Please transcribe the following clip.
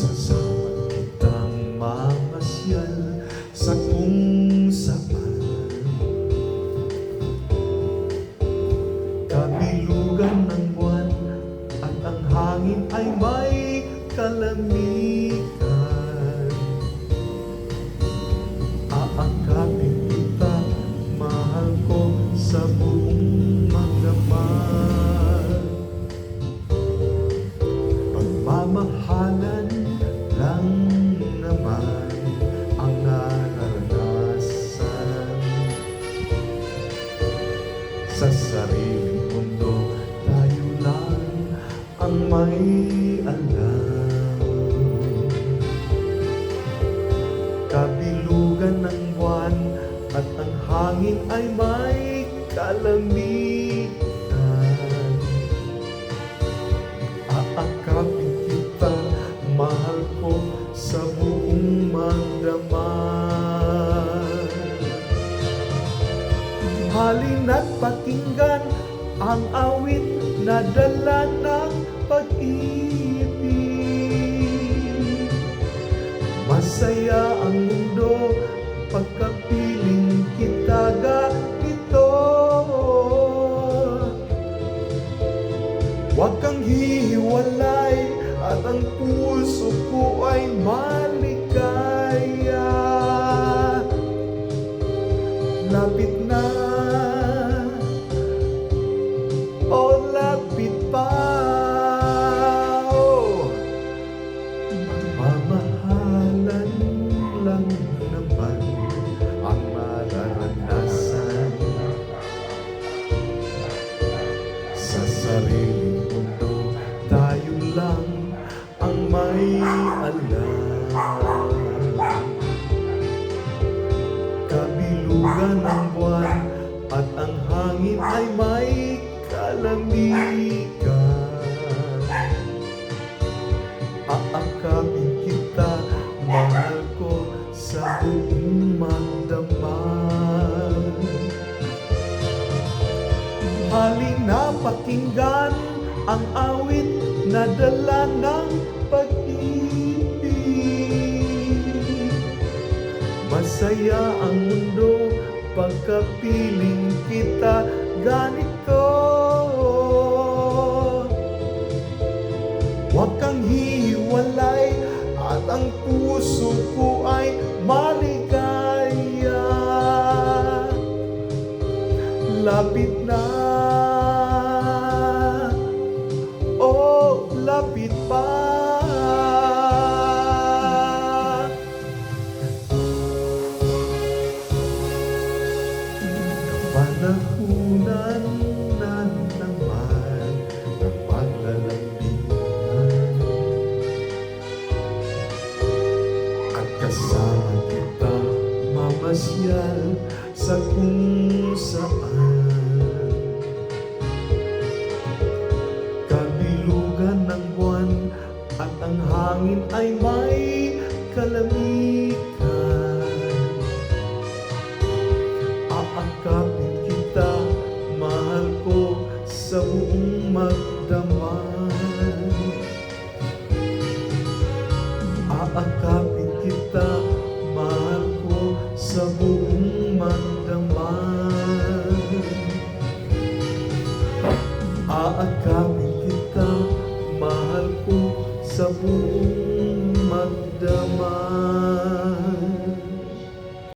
sasakang mamasyal sa kung saan Kabilugan ng buwan at ang hangin ay may kalamikan Aakatin kita, mahal ko sa buong magdamag. Ang naranasan. Sa sariling mundo, tayo lang ang may alam. Kabilugan ng buwan at ang hangin ay may kalamitan Halina't pakinggan ang awit na dala ng pag-ibig. Masaya ang mundo pagkapiling kita ganito. Huwag kang hihiwalay at ang puso ko ay maligaya Mamahalan lang naman ang mararanasan. Sa sariling mundo lang ang may alam. Kabilugan ng buwan at ang hangin ay may kalamigan sa buong magdamag Halina pakinggan ang awit na dala ng pag-ibig. Masaya ang mundo pagkapiling kita ganito. Huwag kang hihiwalay at ang puso ko ay maligaya. Lapit na. Oh, lapit pa. Panahunan na kasama kita mamasyal sa kung saan. Kabilugan ng buwan at ang hangin ay may kalamitan. Aakapin kita, mahal ko sa buong magdamag Aakapin kita, mahal ko sa buong magdamag